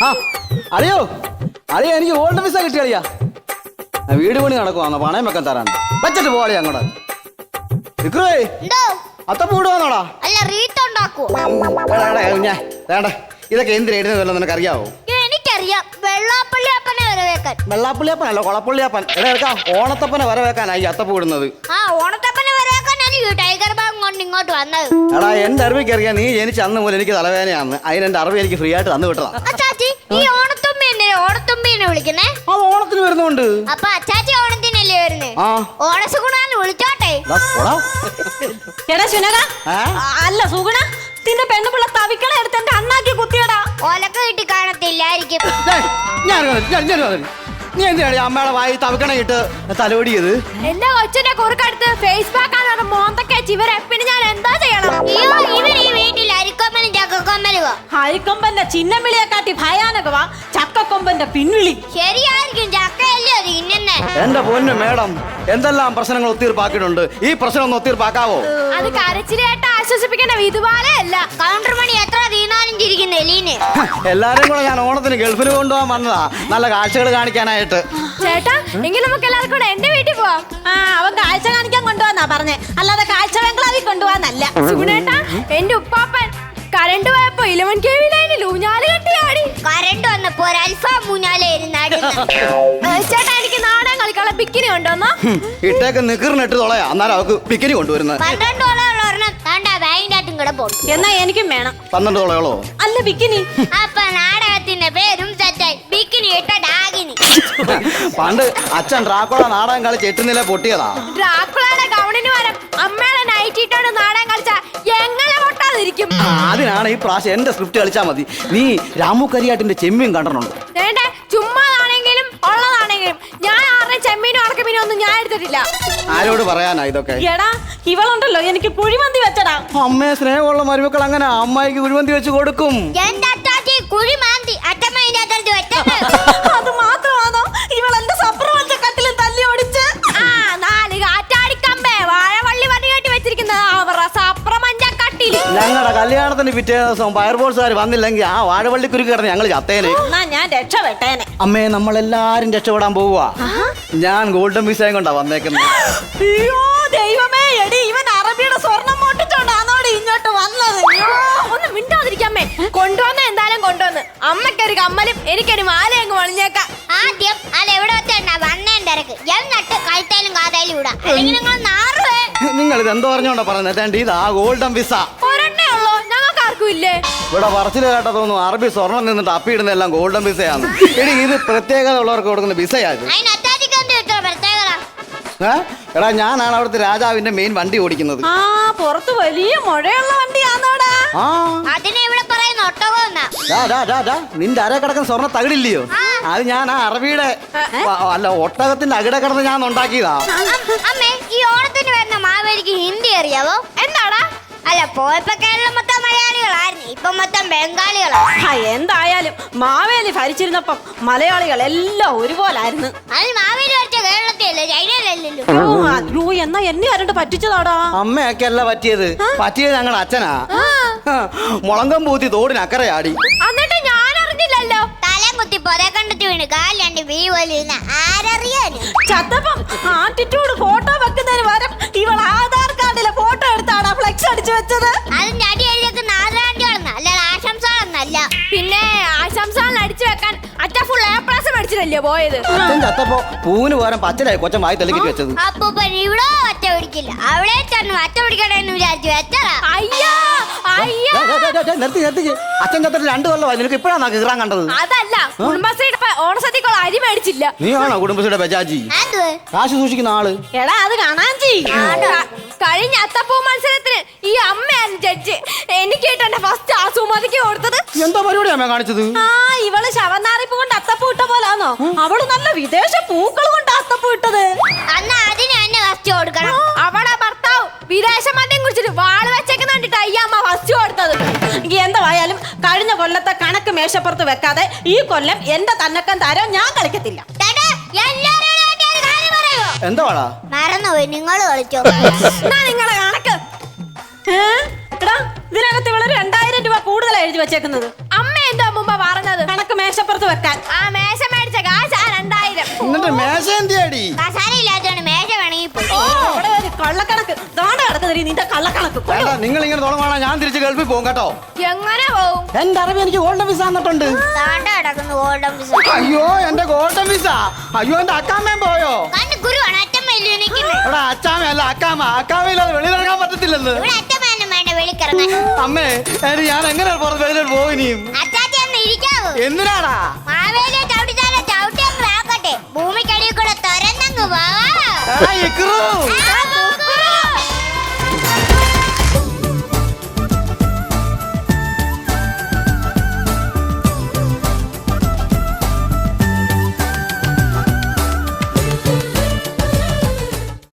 ആ അറിയോ അറിയോ എനിക്ക് ഓൾഡ് വിസ കിട്ടി കളിയാ ആ, വീട് പണി നടക്കുവാന്ന് പണയം വെക്കാൻ തരാണ്ട്. വെച്ചിട്ട് പോവാളി അങ്ങോട്ട്. വിക്രേ അത്തപ്പൂ വിടുവാന്നോടാ അല്ല റീത്ത് ഞാൻ വേണ്ട. ഇതൊക്കെ എന്തിനായിരുന്നു വല്ലതും നിനക്ക് അറിയാവോ എനിക്കറിയാം. വെള്ളാപ്പള്ളി അപ്പനെ എടാ ഓണത്തപ്പനെ വരവേക്കാനായി അത്തപ്പൂ ഇടുന്നത് ആ ഓണത്തപ്പനെ ടൈഗർ ബാഗ് കൊണ്ട് ഇങ്ങോട്ട് വന്നത്. എടാ എന്റെ അറിവിക്ക് അറിയാം നീ ജനിച്ച അന്ന് മുതൽ എനിക്ക് തലവേദനയാണ് അതിന് എന്റെ അറിവ് എനിക്ക് ഫ്രീ ആയിട്ട് തന്നു വിട്ടതാ. ഈ ഓണത്തുമ്പി എന്തിനാ ഓണത്തുമ്പിനെ വിളിക്കുന്നേ? അത് ഓണത്തിന് വരുന്നുണ്ട്. അപ്പൊ അച്ചാച്ചി ഓണത്തിനല്ലേ വരുന്നേ? ആ. ഓണസുഗുണാന്ന് വിളിച്ചോട്ടെ. ദാ, പോടാ. എടാ ശുനക ആ? അല്ല സുഗുണ നിന്റെ പെണ്ണുപിള്ള തവിക്കള എടുത്ത് എന്റെ അണ്ണാക്കി കുത്തിയടാ. ഒലക്ക കിട്ടി കാണത്തില്ലായിരിക്കും. ഞാൻ ഞാൻ- ഞാൻ. നീ എന്തിനാണ് ഈ അമ്മയുടെ വായി തവക്കണ ഇട്ട് തലോടിയത് എന്റെ കൊച്ചിന്റെ കുറുക്കടുത്ത് ഫേസ്ബുക്ക് ആണ് മോന്തക്കെ ഇവരെ പിന്നെ ഞാൻ എന്താ ചെയ്യണം? അയ്യോ ഇവൻ ഈ വീട്ടിൽ ചക്കക്കൊമ്മലുവാ ഹരിക്കൊമ്പന്റെ ചിഹ്നവിളിയെ കാട്ടി ഭയാനകവാ ചക്കക്കൊമ്പന്റെ പിൻവിളി. ശരിയായിരിക്കും ചക്കയല്ലേ അത് ഇന്നെ എന്റെ പൊന്നു മേഡം എന്തെല്ലാം പ്രശ്നങ്ങൾ ഒത്തീർപ്പാക്കിയിട്ടുണ്ട്? ഈ പ്രശ്നം ഒന്ന് ഒത്തീർപ്പാക്കാവോ? അത് കരച്ചിലായിട്ട് ആശ്വസിപ്പിക്കേണ്ട അല്ല. കൗണ്ടർ മണി എത്ര തീർന്നാലും ചിരിക്കുന്നു എലീന്? എല്ലാരും കൂടെ ഞാൻ ഓണത്തിന് ഗൾഫിൽ കൊണ്ടുപോകാൻ വന്നതാ. നല്ല കാഴ്ചകൾ കാണിക്കാനായിട്ട്. ചേട്ടാ എങ്കിൽ നമുക്ക് എല്ലാവർക്കും കൂടെ എന്റെ വീട്ടിൽ പോവാം. ആ അവൻ കാഴ്ച കാണിക്കാൻ കൊണ്ടുവന്നാ പറഞ്ഞേ. അല്ലാതെ കാഴ്ച ബംഗ്ലാവിൽ കൊണ്ടുപോവാന്നല്ല. സുഗുണേട്ടാ എന്റെ ഉപ്പാപ്പൻ കരണ്ട് പോയപ്പോ ഇലവൻ കെ വി ലൈനിൽ ഊഞ്ഞാൽ കെട്ടിയാടി. കരണ്ട് വന്നപ്പോ ഒരു അൽഫാം ചേട്ടാ എനിക്ക് നാടൻ കളിക്കാനുള്ള ബിക്കിനി ഉണ്ടോന്നോ ഹും, ഇട്ടേക്ക് നിക്കറിനിട്ട് തൊളയാ. എന്നാലും അവക്ക് പിക്കിനി കൊണ്ടുവരുന്നത് പന്ത്രണ്ട് എന്നാ എനിക്കും വേണം. പന്ത്രണ്ട് തൊളയോളോ അല്ല ബിക്കിനി. അപ്പൊ നാടകത്തിന്റെ പേരും സെറ്റായി ബിക്കിനി ഇട്ട ഡാഗിനി. പണ്ട് അച്ഛൻ ഡ്രാക്കുള നാടകം കളിച്ച് എട്ടുനില പൊട്ടിയതാ. ഡ്രാക്കുളയുടെ അതിനാണ് ഈ പ്രാവശ്യം എന്റെ സ്ക്രിപ്റ്റ് കളിച്ചാൽ മതി. നീ രാമു കരിയാട്ടിന്റെ ചെമ്മീൻ കണ്ടിട്ടുണ്ടോ വേണ്ടേ ചുമ്മാതാണെങ്കിലും ഉള്ളതാണെങ്കിലും. ഞാൻ ആരുടെ ചെമ്മീനും അറക്കമീനും ഒന്നും ഞാൻ എടുത്തിട്ടില്ല. ആരോട് പറയാനാ ഇതൊക്കെ? എടാ ഇവളുണ്ടല്ലോ എനിക്ക് കുഴിമന്തി വെച്ചടാ. അമ്മയെ സ്നേഹമുള്ള മരുമക്കൾ അങ്ങനെ അമ്മായിക്ക് കുഴിമന്തി വെച്ച് കൊടുക്കും. എന്റെ അത് കല്യാണത്തിന് പിറ്റേ ദിവസം ഫയർഫോഴ്സുകാർ വന്നില്ലെങ്കിൽ ആ വാഴവള്ളി വാഴവള്ളിക്കുരുക്ക് കിടന്ന് ഞങ്ങൾ ചത്തേനെ. എന്നാ ഞാൻ രക്ഷപ്പെട്ടേനെ അമ്മേ നമ്മളെല്ലാരും രക്ഷപ്പെടാൻ പോവുക ഞാൻ ഗോൾഡൻ വിസയും കൊണ്ടാ വന്നേക്കുന്നത് അയ്യോ ദൈവമേ എടി ഇവൻ അറബിയുടെ സ്വർണം മോട്ടിച്ചോണ്ടാന്നോടി ഇങ്ങോട്ട് വന്നത്. ഒന്ന് മിണ്ടാതിരിക്കാമേ കൊണ്ടുവന്ന എന്തായാലും കൊണ്ടുവന്ന്. അമ്മക്കൊരു കമ്മലും എനിക്കൊരു മാല അങ്ങ് വളിഞ്ഞേക്കാം ആദ്യം അല്ല എവിടെ വെച്ചാ വണ്ണേൻ തിരക്ക്. എന്നിട്ട് കഴുത്തേലും കാതയിലും ഇടാം. അല്ലെങ്കിൽ നിങ്ങൾ നാറുവേ. നിങ്ങൾ ഇത് എന്തോ പറഞ്ഞോണ്ടാ ഏതാണ്ട് ഇതാ ഗോൾഡൻ വിസ ഇല്ലേ ഇവിടെ പറച്ചിൽ കേട്ടാ തോന്നുന്നു അറബി സ്വർണം നിന്നിട്ട് അപ്പിയിടുന്നതെല്ലാം ഗോൾഡൻ വിസയാണ് എടി ഇത് പ്രത്യേകത ഉള്ളവർക്ക് കൊടുക്കുന്ന വിസയാണ്? എടാ ഞാനാണ് അവിടുത്തെ രാജാവിന്റെ മെയിൻ വണ്ടി ഓടിക്കുന്നത്. ആ പുറത്ത് വലിയ മഴയുള്ള വണ്ടിയാന്നോടാ. ആ. അതിനെ ഇവിടെ പറയുന്ന ഒട്ടകം എന്നാ ഡാ, ഡാ, ഡാ, ഡാ, നിന്റെ അര കിടക്കുന്ന സ്വർണ തകിടില്ലയോ? അത് ഞാൻ ആ അറബിയുടെ വ- അല്ല ഒട്ടകത്തിന്റെ അകിട കിടന്ന് ഞാൻ ഉണ്ടാക്കിയതാ. അം- അമ്മേ ഈ ഓണത്തിന് വരുന്ന മാവേലിക്ക് ഹിന്ദി അറിയാവോ? എന്താടാ? അല്ല പോയപ്പോ കേരളം മൊത്തം മലയാളികളായിരുന്നു. ഇപ്പൊ മൊത്തം ബംഗാളികളാണ് ആ, എന്തായാലും മാവേലി ഭരിച്ചിരുന്നപ്പം മലയാളികൾ എല്ലാം ഒരുപോലായിരുന്നു. അത് മാവേലി വരച്ച കേരളത്തിലല്ലേ? ചൈനയിലല്ലല്ലോ. ഓ, അയ്യോ എന്നാ എന്നെ ആരണ്ട് പറ്റിച്ചതാടാ? അമ്മയൊക്കെ അല്ല പറ്റിയത്. പറ്റിയത് ഞങ്ങളുടെ അച്ഛനാ. മുളങ്കം പൂത്തി തോടിനക്കരയാടി എന്നിട്ട് ഞാൻ അറിഞ്ഞില്ലല്ലോ തലം കുത്തി പൊതേ കണ്ടിട്ട് വീണ് കാലിലാണ്ട് വീ പോലിരുന്ന ആരറിയാനും? ചത്തപ്പം ആറ്റിറ്റ്യൂഡ് ഫോട്ടോ വെക്കുന്നതിന് പകരം ഇവൾ ആധാർ കാർഡിലെ ഫോട്ടോ എടുത്താണ് ഫ്ലെക്സ് അടിച്ചു വെച്ചത്. അത് അടി പിന്നെ ആശംസാൽ അടിച്ചു വെക്കാൻ അച്ഛ ഫുൾ എ പ്ലസ് മേടിച്ചിട്ടല്ലേ പോയത്? അച്ഛൻ ചത്തപ്പോ പൂവിന് പകരം പച്ചനായി കൊച്ചൻ വായി തെളിക്കിട്ട് വെച്ചത്. അപ്പൂപ്പൻ ഇവിടെ ഒറ്റ പിടിക്കില്ല. അവിടെ ചെന്ന് ഒറ്റ പിടിക്കണമെന്ന് വിചാരിച്ചു വെച്ചതാ. അയ്യോ അയ്യോ. ഡേ, ഡേ, ഡേ, ഡേ, നിർത്തി നിർത്തി. അച്ഛൻ ചത്തിട്ട് രണ്ടു കൊല്ലമായി നിനക്ക് ഇപ്പഴാണ് കീറാൻ കണ്ടത്? അതല്ല കുടുംബശ്രീയുടെ പ- ഓണസദ്യക്കുള്ള അരി മേടിച്ചില്ല. നീ ആണോ കുടുംബശ്രീയുടെ ബജാജി? അത് കാശ് സൂക്ഷിക്കുന്ന ആൾ. എടാ അത് കാണാൻ കഴിഞ്ഞ അത്തപ്പൂ മത്സരത്തിന് ഈ അമ്മയാണ് ജഡ്ജ് എനിക്ക് എന്റെ ഫസ്റ്റ് ആസുമതിക്ക് സുമതിക്ക് കൊടുത്തത്. എന്താ പരിപാടി അമ്മ കാണിച്ചത്? ആ ഇവൾ ശവനാറിപ്പ് കൊണ്ട് അത്തപ്പൂ ഇട്ട പോലാന്നോ? അവൾ നല്ല വിദേശ പൂക്കൾ കൊണ്ട് അത്തപ്പൂ ഇട്ടത്. അന്ന് അതിന് തന്നെ ഫസ്റ്റ് കൊടുക്കണം. അവളെ ഭർത്താവ് വിദേശ മദ്യം കുടിച്ചിട്ട് വാൾ വെച്ചേക്കുന്ന കണ്ടിട്ട് ഈ അമ്മ ഫസ്റ്റ് കൊടുത്തത്. എന്താ എന്തായാലും കഴിഞ്ഞ കൊല്ലത്തെ കണക്ക് മേശപ്പുറത്ത് വെക്കാതെ ഈ കൊല്ലം എന്റെ തന്നക്കം തരം ഞാൻ കളിക്കത്തില്ല ചേട്ടാ, എല്ലാവരോടും ആയിട്ട് ഒരു കാര്യം പറയുവോ? എന്താ വാടാ? മറന്നുപോയി. നിങ്ങൾ കളിച്ചോ. എന്നാ നിങ്ങളെ കണക്ക്? ഏ? എടാ ഇതിനകത്ത് ഇവൾ രണ്ടായിരം രൂപ കൂടുതൽ എഴുതി വെച്ചേക്കുന്നത്. അമ്മ എന്താ മുമ്പ് പറഞ്ഞത്? കണക്ക് മേശപ്പുറത്ത് വെക്കാൻ. ആ മേശ മേടിച്ച കാശ് ആ രണ്ടായിരം. എന്നിട്ട് മേശ എന്തിയാടി? കസാര കള്ളക്കണക്ക്. ദോണ്ട കിടക്കുന്നടി നിന്റെ കള്ളക്കണക്ക്. കൊള്ളു. വേണ്ട നിങ്ങൾ ഇങ്ങനെ തുടങ്ങുവാണെ ഞാൻ തിരിച്ച് ഗൾഫിൽ പോകും കേട്ടോ. എങ്ങനെ പോവും? എന്റെ അറിവ് എനിക്ക് ഗോൾഡൻ വിസ തന്നിട്ടുണ്ട്. താണ്ട കിടക്കുന്നു ഗോൾഡൻ പിസ അയ്യോ എന്റെ ഗോൾഡൻ വിസ അയ്യോ എന്റെ അക്കാമ്മയും പോയോ? കണ്ട് ഗുരുവാണ്. എടാ അച്ചാമയല്ല അക്കാമ അക്കാമയില്ലാതെ വെളിയിലിറങ്ങാൻ ഇവിടെ വെളിക്കിറങ്ങാൻ. അമ്മേ ഞാൻ എങ്ങനെ പുറത്ത് വെളിയിലോട്ട് പോകും ഇനിയും എന്തിനാടാ? ഭൂമിക്കടിയിൽ കൂടെ തുരന്നങ്ങ് വാ എടാ ഇക്രു. ആ,